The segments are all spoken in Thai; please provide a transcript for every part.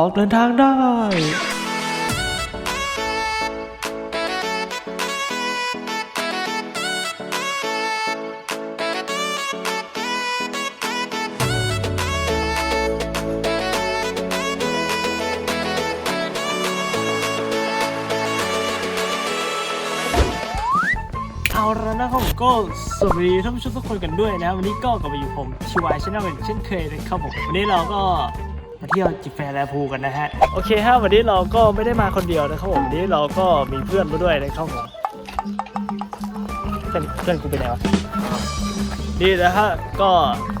ออกเดินทางได้เอาแล้วนะครับผมก็สวัสดีท่านผู้ชมทุกคนกันด้วยนะครับวันนี้ก็กลับมาอยู่ผมชิวายชาแนลเป็นเช่นเคยนะครับผมวันนี้เราก็ มาเที่ยวจิบแฟร์แลพูกันนะฮะ โอเคฮะวันนี้เราก็ไม่ได้มาคนเดียวนะครับผมวันนี้เราก็มีเพื่อนมาด้วยนะครับผมเพื่อนเพื่อนกูไปไหนวะนี่นะฮะก็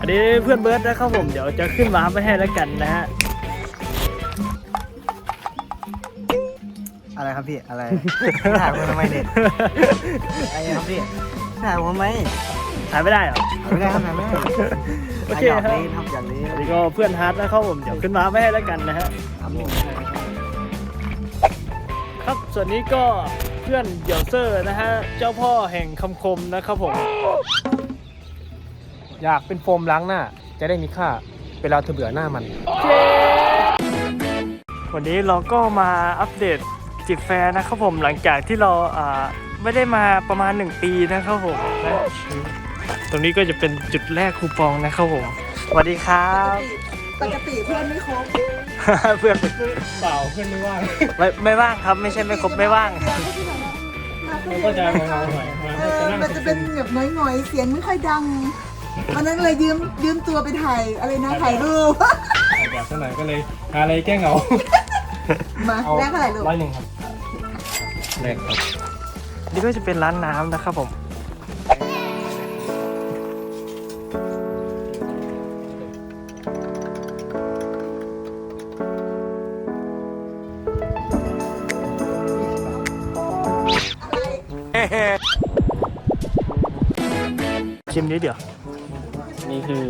อันนี้เพื่อนเบิร์ดนะครับผมเดี๋ยวจะขึ้นมาไม่ให้แล้วกันนะฮะอะไรครับพี่อะไร ถ่ายผมทำไมเนี่ยอะไรครับพี่ถ่ายผมทำไม ถ่ายไม่ได้เหรอถ่ายไม่ได้ครับถ่ายไม่ได้โอเคถ่ายครับนี้ทำอย่างนี้อันนี้ก็เพื่อนฮาร์ดนะครับผม เดี๋ยวขึ้นมาไม่ให้แล้วกันนะฮะครับผมครับ ส่วนนี้ก็เพื่อนเดี่ยวเซอร์นะฮะ เจ้าพ่อแห่งคำคมนะครับผม อยากเป็นโฟมล้างหน้า จะได้มีค่าเวลาเธอเบื่อหน้ามัน วันนี้เราก็มาอัปเดตจิบแฟร์นะครับผมหลังจากที่เราอ่าไม่ได้มาประมาณ 1 ปีนะครับผมนะ ตรงนี้ก็จะเป็นจุดแรกคูปองนะครับผมสวัสดีครับ ปกติเพื่อนไม่ครบเพื่อนเปล่าเพื่อนไม่ว่างไม่ไม่ว่างครับไม่ใช่ไม่ครบไม่ว่างมันก็จะเงาๆหน่อยเออมันจะเป็นแบบน้อยๆ เสียงไม่ค่อยดังวันนั้นเลยยืมยืมตัวไปถ่ายอะไรนะถ่ายรูป ถ่ายแบบสักหน่อยก็เลยหาอะไรแก้เหงามาแรกเท่าไหร่ลูกร้อยหนึ่งครับแรกครับนี่ก็จะเป็นร้านน้ำนะครับผม ชิมนี้เดี๋ยว นี่คือ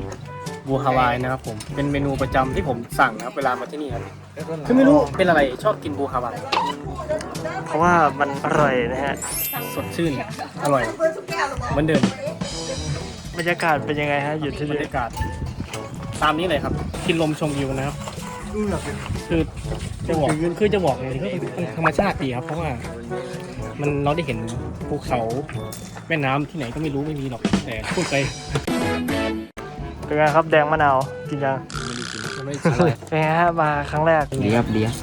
บูฮาวายนะครับผม เป็นเมนูประจำที่ผมสั่งนะครับเวลามาที่นี่ครับ คือไม่รู้เป็นอะไรชอบกินบูฮาวาย เพราะว่ามันอร่อยนะฮะ สดชื่น อร่อย เหมือนเดิมบรรยากาศเป็นยังไงฮะ อยู่ที่บรนี่รยากาศ ตามนี้เลยครับ กินลมชมวิวนะครับ คือจะบอกคือจะบอกเลยก็คือธรรมชาติดีครับ เพราะว่า มันเราได้เห็นภูเขาแม่น้ำที่ไหนก็ไม่รู้ไม่มีหรอกแต่พูดไปเป็นไงครับแดงมะนาวกินยังยังไม่ได้ชิมเลยเป็นไงฮะมาครั้งแรกดีครับดีครับ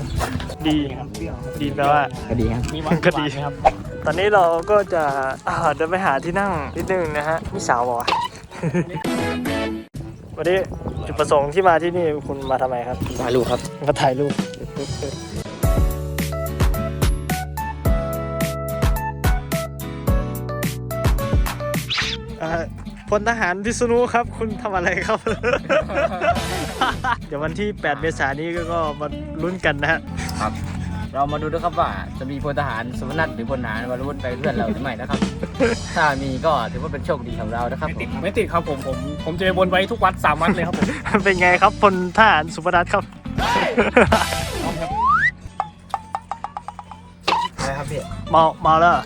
ดีดีแปลว่า ก็ดีครับ มีหวานก็ดี หวานไหมครับตอนนี้เราก็จะอ่าเดินไปหาที่นั่งนิดนึงนะฮะมีสาวบอกว่าวันนี้จุดประสงค์ที่มาที่นี่คุณมาทำไมครับถ่ายรูปครับ มาถ่ายรูป พลทหารพิษณุครับ คุณทำอะไรครับ เดี๋ยววันที่ 8 เมษายนนี้ก็มาลุ้นกันนะฮะเรามาดูด้วยครับว่าจะมีพลทหารสมนัตหรือพลทหารวรวุฒิไปเพื่อนเราหรือไม่นะครับ ถ้ามีก็ถือว่าเป็นโชคดีของเรานะครับไม่ผติดมไม่ติดครับผมผมผมจะไปบนไว้ทุกวัดสามวัดเลยครับผมเป็นไงครับพลทหารสุภรัตน์ครับอะไรครับพี่เมาเมาแล้วเหรอ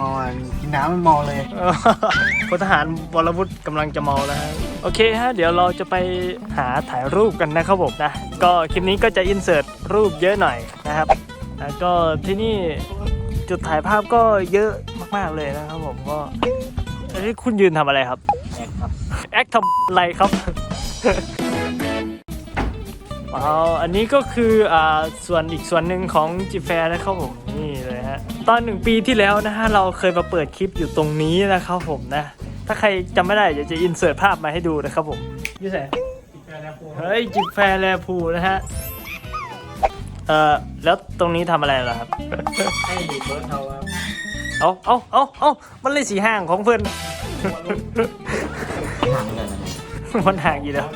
มอนกินน้ำมันมอเลยพลทหารวรวุฒิกำลังจะมาแล้วฮะโอเคฮะ เดี๋ยวเราจะไปหาถ่ายรูปกันนะครับผมนะ ก็คลิปนี้ก็จะอินเสิร์ตรูปเยอะหน่อยนะครับแล้วก็ที่นี่จุดถ่ายภาพก็เยอะมากๆเลยนะครับผมก็อันนี้คุณยืนทำอะไรครับ แอคครับ แอคทำอะไรครับว้าวอันนี้ก็คืออ่าส่วนอีกส่วนหนึ่งของจิแฟร์นะครับผมนี่ ตอนหนึ่งปีที่แล้วนะฮะเราเคยมาเปิดคลิปอยู่ตรงนี้นะครับผมนะ ถ้าใครจำไม่ได้เดี๋ยวจะอินเสิร์ตภาพมาให้ดูนะครับผมยี่แสเฮ้ยจิแฟร์แลพูนะฮะเอ่อแล้วตรงนี้ทำอะไรเหรอครับให้เบิร์ดเทาครับเอาเอาเอาเอามันเลยสีห่างของเพื่อนห่างเลยนะมันห่างอยู่แล้ว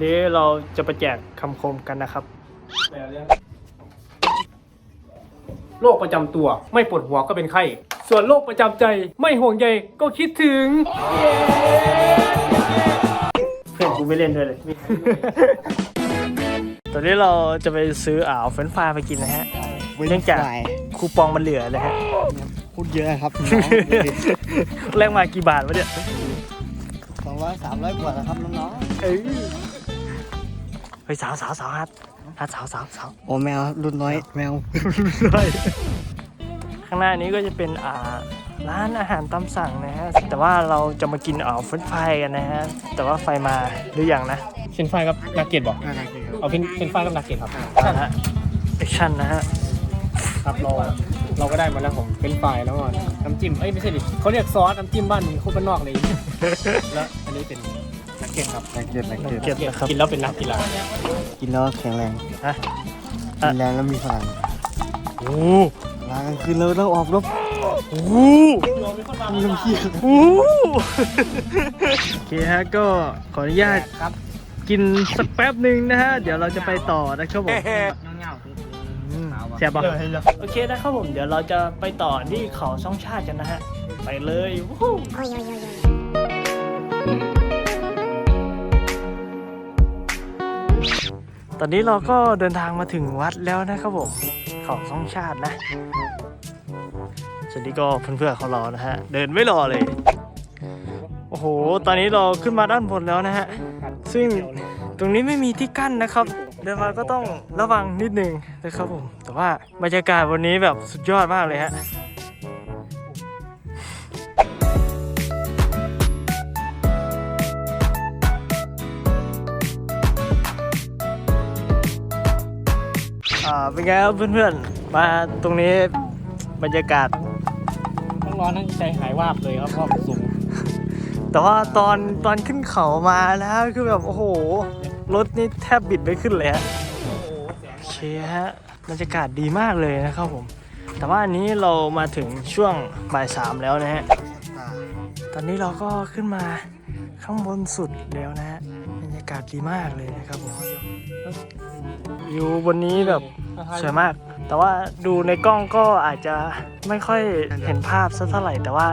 นนี้เราจะไปแจกคำคมกันนะครับ โรคประจำตัวไม่ปวดหัวก็เป็นไข้ ส่วนโรคประจำใจไม่ห่วงใยก็คิดถึง เพื่อนกูไม่เล่นด้วยเลย ตอนนี้เราจะไปซื้ออ่าวเฟรนช์ฟรายไปกินนะฮะ เนื่องจากคูปองมันเหลือเลยฮะ พูดเยอะครับน้องแลกมากี่บาทวะเนี่ยสองร้อยสามร้อยกว่าแล้วครับน้องเอ้ยเฮ้ยสาวสาวสาวฮัทฮัทสาวสาวสาวๆโอ้แมวรุ่นน้อยแมวด้วยข้างหน้านี้ก็จะเป็นอ่าร้านอาหารตามสั่งนะฮะ แต่ว่าเราจะมากินอ่าวเฟรนช์ฟรายกันนะฮะ แต่ว่าไฟมาหรือยังนะเฟรนช์ฟรายกับนักเก็ตบอกเอาเฟรนเฟรนช์ฟรายกับนักเก็ตครับนะฮะแอคชั่นนะฮะ ครับเราเราก็ได้มาแล้วผมเฟรนช์ฟรายแล้วก็น้ำจิ้ม เอ้ยไม่ใช่ดิเขาเรียกซอสน้ำจิ้มบ้านมึงโคตรบ้านนอกเลยแล้วอันนี้เป็นนัก เก็ตครับนักเก็ตนักเก็ตเก็บนะครับกินแล้วเป็นนักกีฬากินแล้วแข็งแรงฮะกินแรงแล้วมีพลังโอ้ลากลางคืนแล้วต้องออกรบโหทำน้ำขี้โอ้โอเคฮะก็ขออนุญาตครับ กินสักแป๊บหนึ่งนะฮะ เดี๋ยวเราจะไปต่อนะครับผมเงาอืมแซ่บปะโอเคนะครับผม เดี๋ยวเราจะไปต่อที่เขาช่องชาติกันนะฮะ ไปเลย ตอนนี้เราก็เดินทางมาถึงวัดแล้วนะครับผมเขาช่องชาตินะส่วนนี้ก็เพื่อนๆเขารอนะฮะ เดินไม่รอเลย โอ้โห ตอนนี้เราขึ้นมาด้านบนแล้วนะฮะ ซึ่งตรงนี้ไม่มีที่กั้นนะครับ เดินมาก็ต้องระวังนิดนึงนะครับผม แต่ว่าบรรยากาศวันนี้แบบสุดยอดมากเลยฮะ อ่าเป็นไงครับเพื่อนๆ มาตรงนี้บรรยากาศต้องร้อนทั้งใจหายวาบเลยครับเพราะมันสูงแต่ว่าตอนตอนขึ้นเขามานะคือแบบ โอ้โห รถนี่แทบบิดไม่ขึ้นเลยฮะโอเคฮะบรรยากาศดีมากเลยนะครับผม แต่ว่าอันนี้เรามาถึงช่วงบ่ายสามแล้วนะฮะตอนนี้เราก็ขึ้นมาข้างบนสุดแล้วนะฮะบรร ยากาศดีมากเลยนะครับผมวิวบนนี้แบบสวยมาก แต่ว่าดูในกล้องก็อาจจะไม่ค่อยเห็นภาพสักเท่าไหร่ แต่ว่า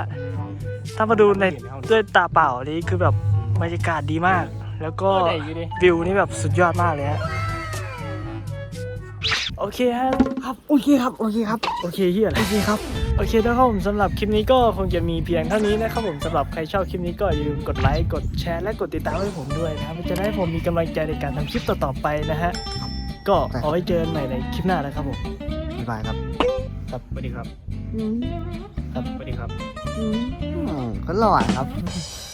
ถ้ามาดูในด้วยตาเปล่านี่คือแบบบรรยากาศดีมาก แล้วก็ก็ได้อยู่ดิวิวนี่แบบสุดยอดมากเลยฮะ โอเคฮะครับโอเคครับโอเคครับโอเคเฮียอะไรโอเคครับโอเคนะครับผมสำหรับคลิปนี้ก็คงจะมีเพียงเท่านี้นะครับผมสำหรับใครชอบคลิปนี้ก็อย่าลืมกดไลค์กดแชร์และกดติดตามให้ผมด้วยนะครับมันจะได้ให้ผมมีกำลังใจในการทำคลิปต่อๆไปนะฮะก็เอาไว้เจอกันใหม่ในคลิปหน้านะครับผมบ๊ายบายครับครับสวัสดีครับอืมครับสวัสดีครับ อืมก็หล่อครับค